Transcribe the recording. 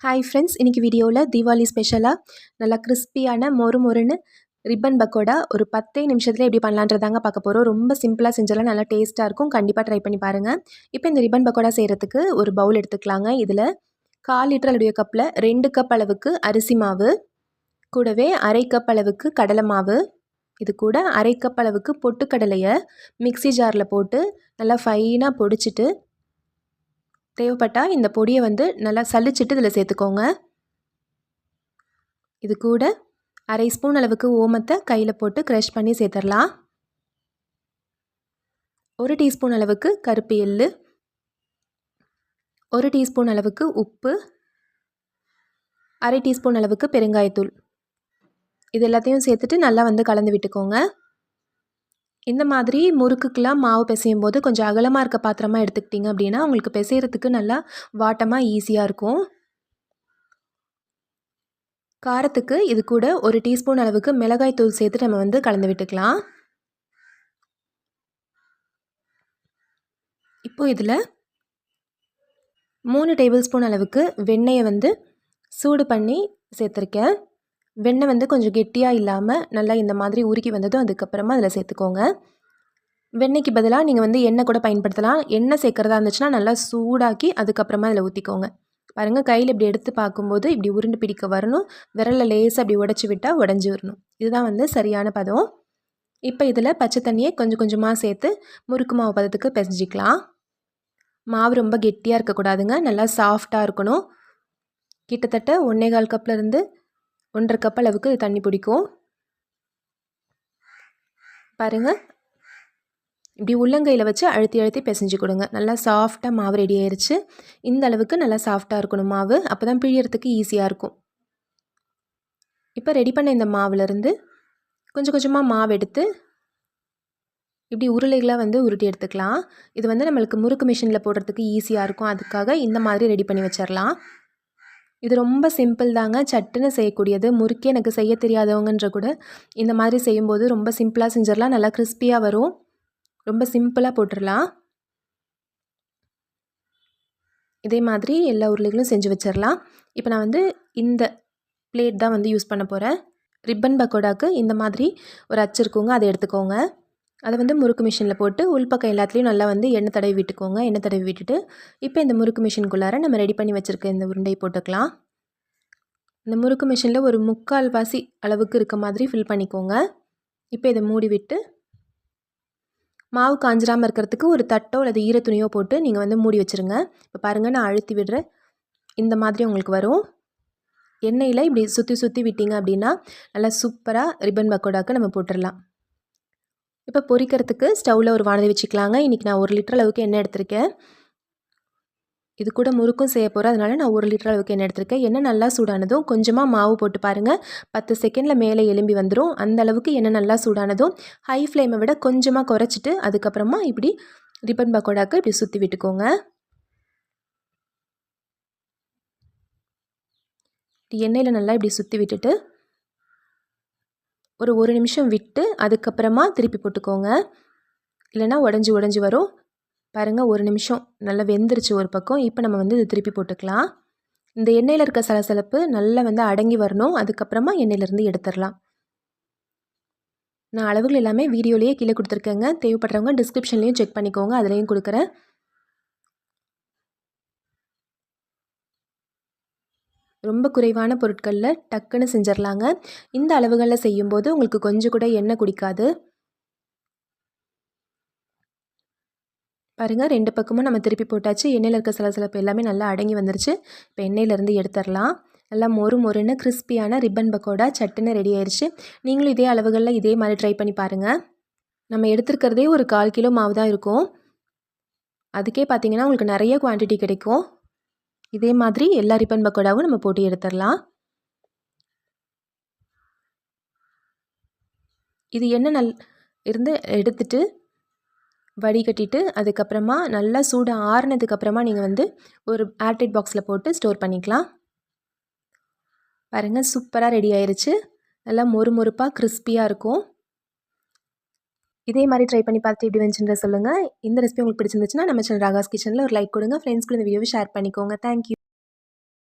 Hi friends இன்றைக்கி வீடியோவில் தீபாவளி ஸ்பெஷலாக நல்லா கிறிஸ்பியான மொறு மொறுன்னு ரிப்பன் பக்கோடா ஒரு பத்தே நிமிஷத்தில் எப்படி பண்ணலான்றதாங்க பார்க்க போகிறோம் ரொம்ப சிம்பிளாக செஞ்சாலும் நல்லா டேஸ்ட்டாக இருக்கும். கண்டிப்பாக ட்ரை பண்ணி பாருங்கள் இப்போ இந்த ரிப்பன் பக்கோடா செய்கிறதுக்கு ஒரு பவுல் எடுத்துக்கலாங்க. இதில் கால் லிட்டர் அளவுடைய கப்பில் ரெண்டு கப் அளவுக்கு அரிசி மாவு கூடவே அரை கப் அளவுக்கு கடலை மாவு இது கூட அரை கப் அளவுக்கு பொட்டுக்கடலையை மிக்சி ஜாரில் போட்டு நல்லா ஃபைனாக பொடிச்சிட்டு தேவைப்பட்டால் இந்த பொடியை வந்து நல்லா சளிச்சிட்டு இதில் சேர்த்துக்கோங்க. இது கூட அரை ஸ்பூன் அளவுக்கு ஓமத்தை கையில் போட்டு க்ரஷ் பண்ணி சேர்த்துடலாம். ஒரு டீஸ்பூன் அளவுக்கு கருப்பு எள்ளு. ஒரு டீஸ்பூன் அளவுக்கு உப்பு. அரை டீஸ்பூன் அளவுக்கு பெருங்காயத்தூள். இது எல்லாத்தையும் சேர்த்துட்டு நல்லா வந்து கலந்து விட்டுக்கோங்க. இந்த மாதிரி முறுக்குக்கெலாம் மாவு பிசையும் போது கொஞ்சம் அகலமாக இருக்க பாத்திரமாக எடுத்துக்கிட்டிங்க அப்படின்னா உங்களுக்கு பிசைகிறதுக்கு நல்லா வாட்டமாக ஈஸியாக இருக்கும். காரத்துக்கு இது கூட ஒரு டீஸ்பூன் அளவுக்கு மிளகாய் தூள் சேர்த்து நம்ம வந்து கலந்து விட்டுக்கலாம். இப்போது இதில் மூணு டேபிள் ஸ்பூன் அளவுக்கு வெண்ணெயை வந்து சூடு பண்ணி சேர்த்துருக்கேன். வெண்ணெய் வந்து கொஞ்சம் கெட்டியாக இல்லாமல் நல்லா இந்த மாதிரி உருக்கி வந்ததும் அதுக்கப்புறமா அதில் சேர்த்துக்கோங்க. வெண்ணெய்க்கு பதிலாக நீங்கள் வந்து எண்ணெய் கூட பயன்படுத்தலாம். எண்ணெய் சேர்க்குறதா இருந்துச்சுன்னா நல்லா சூடாக்கி அதுக்கப்புறமா அதில் ஊற்றிக்கோங்க பாருங்கள் கையில் இப்படி எடுத்து பார்க்கும்போது இப்படி உருண்டு பிடிக்க வரணும். விரலில் லேசாக அப்படி உடச்சி விட்டால் உடஞ்சி வரணும். இதுதான் வந்து சரியான பதம். இப்போ இதில் பச்சை தண்ணியை கொஞ்சம் கொஞ்சமாக சேர்த்து முறுக்கு மாவு பதத்துக்கு பிசைஞ்சிக்கலாம். மாவு ரொம்ப கெட்டியாக இருக்கக்கூடாதுங்க. நல்லா சாஃப்டாக இருக்கணும். கிட்டத்தட்ட ஒன்றே கால் கப்லேருந்து ஒன்றரை கப் அளவுக்கு தண்ணி பிடிக்கும் பாருங்கள் இப்படி உள்ளங்கையில் வச்சு அழுத்தி அழுத்தி பிசைஞ்சு கொடுங்க. நல்லா சாஃப்டாக மாவு ரெடி ஆயிடுச்சு இந்த அளவுக்கு நல்லா சாஃப்டாக இருக்கணும் மாவு. அப்போ தான் பிழியறதுக்கு ஈஸியாக இருக்கும். இப்போ ரெடி பண்ண இந்த மாவுலேருந்து கொஞ்சம் கொஞ்சமாக மாவு எடுத்து இப்படி உருளைகளாக வந்து உருட்டி எடுத்துக்கலாம். இது வந்து நம்மளுக்கு முறுக்கு மிஷினில் போடுறதுக்கு ஈஸியாக இருக்கும். அதுக்காக இந்த மாதிரி ரெடி பண்ணி வச்சிடலாம் இது ரொம்ப சிம்பிள் தாங்க. சட்டுன்னு செய்யக்கூடியது. முறுக்கே எனக்கு செய்ய தெரியாதவங்கன்ற கூட இந்த மாதிரி செய்யும்போது ரொம்ப சிம்பிளாக செஞ்சிடலாம். நல்லா கிறிஸ்பியாக வரும். ரொம்ப சிம்பிளாக போட்டுடலாம். இதே மாதிரி எல்லா உருளைகளும் செஞ்சு வச்சிடலாம். இப்போ நான் வந்து இந்த பிளேட் தான் வந்து யூஸ் பண்ண போகிறேன் ரிப்பன் பக்கோடாக்கு இந்த மாதிரி ஒரு அச்சு இருக்குங்க. அதை எடுத்துக்கோங்க. அதை வந்து முறுக்கு மிஷினில் போட்டு உள்பக்கம் எல்லாத்துலேயும் நல்லா வந்து எண்ணெய் தடவி விட்டுக்கோங்க. எண்ணெய் தடவி விட்டுட்டு இப்போ இந்த முறுக்கு மிஷினுக்குள்ளார நம்ம ரெடி பண்ணி வச்சுருக்க இந்த உருண்டை போட்டுக்கலாம். இந்த முறுக்கு மிஷினில் ஒரு முக்கால் வாசி அளவுக்கு இருக்க மாதிரி ஃபில் பண்ணிக்கோங்க. இப்போ இதை மூடி விட்டு மாவு காஞ்சிராமல் இருக்கிறதுக்கு ஒரு தட்டோ அல்லது ஈர துணியோ போட்டு நீங்கள் வந்து மூடி வச்சுருங்க. இப்போ பாருங்கள் நான் அழுத்தி விடுறேன் இந்த மாதிரி உங்களுக்கு வரும். எண்ணெயில் இப்படி சுற்றி சுற்றி விட்டீங்க அப்படின்னா நல்லா சூப்பராக ரிப்பன் பக்கோடாக்கு நம்ம போட்டுடலாம் இப்போ பொரிக்கிறதுக்கு ஸ்டவ்வில் ஒரு வானதி வச்சுக்கலாங்க. இன்றைக்கி நான் ஒரு லிட்டர் அளவுக்கு எண்ணெய் எடுத்திருக்கேன். இது கூட முறுக்கும் செய்ய போகிறேன் அதனால் நான் ஒரு லிட்டர் அளவுக்கு எண்ணெய் எடுத்திருக்கேன். எண்ணெய் நல்லா சூடானதும் கொஞ்சமாக மாவு போட்டு பாருங்கள் பத்து செகண்டில் மேலே எலும்பி வந்துடும் அந்த அளவுக்கு எண்ணெய் நல்லா சூடானதும் ஹை ஃப்ளேமை விட கொஞ்சமாக குறைச்சிட்டு அதுக்கப்புறமா இப்படி ரிப்பன் பக்கோடாக்கு இப்படி சுற்றி விட்டுக்கோங்க. எண்ணெயில் நல்லா இப்படி சுற்றி விட்டுட்டு ஒரு ஒரு நிமிஷம் விட்டு அதுக்கப்புறமா திருப்பி போட்டுக்கோங்க. இல்லைனா உடஞ்சி உடஞ்சி வரும். பாருங்கள் ஒரு நிமிஷம் நல்லா வெந்துருச்சு ஒரு பக்கம். இப்போ நம்ம வந்து இது திருப்பி போட்டுக்கலாம். இந்த எண்ணெயில் இருக்க சலசலப்பு நல்லா வந்து அடங்கி வரணும். அதுக்கப்புறமா எண்ணெயிலேருந்து எடுத்துடலாம். நான் அளவுகள் எல்லாமே வீடியோலேயே கீழே கொடுத்துருக்கேங்க. தேவைப்படுறவங்க டிஸ்கிரிப்ஷன்லேயும் செக் பண்ணிக்கோங்க. அதுலேயும் கொடுக்குறேன். ரொம்ப குறைவான பொருட்களில் டக்குன்னு செஞ்சிடலாங்க இந்த அளவுகளில் செய்யும்போது உங்களுக்கு கொஞ்சம் கூட எண்ணெய் குடிக்காது. பாருங்கள் ரெண்டு பக்கமும் நம்ம திருப்பி போட்டாச்சு. எண்ணெயில் இருக்க சலசலப்பு எல்லாமே நல்லா அடங்கி வந்துருச்சு. இப்போ எண்ணெயிலேருந்து எடுத்துடலாம் நல்லா மொறு மொறுன்னு கிறிஸ்பியான ரிப்பன் பக்கோடா சட்டுன்னு ரெடி ஆயிடுச்சு நீங்களும் இதே அளவுகளில் இதே மாதிரி ட்ரை பண்ணி பாருங்கள் நம்ம எடுத்துருக்கிறதே ஒரு கால் கிலோ மாவு தான் இருக்கும். அதுக்கே பார்த்தீங்கன்னா உங்களுக்கு நிறைய குவான்டிட்டி கிடைக்கும். இதே மாதிரி எல்லா ரிப்பன் பக்கோடாவும் நம்ம போட்டு எடுத்துடலாம். இது என்ன நல் இருந்து எடுத்துட்டு வடிகட்டிட்டு அதுக்கப்புறமா நல்லா சூடு ஆறுனதுக்கப்புறமா நீங்கள் வந்து ஒரு ஏர்டைட் பாக்ஸில் போட்டு ஸ்டோர் பண்ணிக்கலாம். பாருங்கள் சூப்பராக ரெடி ஆயிடுச்சு நல்லா மொறு மொறுப்பாக கிறிஸ்பியாக இருக்கும். இதே மாதிரி ட்ரை பண்ணி பார்த்து எப்படி வந்துச்சுன்ற சொல்லுங்கள் இந்த ரெசிபி உங்களுக்கு பிடிச்சிருந்துச்சுன்னா நம்ம சேனல் ராகாஸ் கிச்சனில் ஒரு லைக் கொடுங்க. ஃப்ரெண்ட்ஸ் கூட இந்த வீடியோவை ஷேர் பண்ணிக்கோங்க. தேங்க்யூ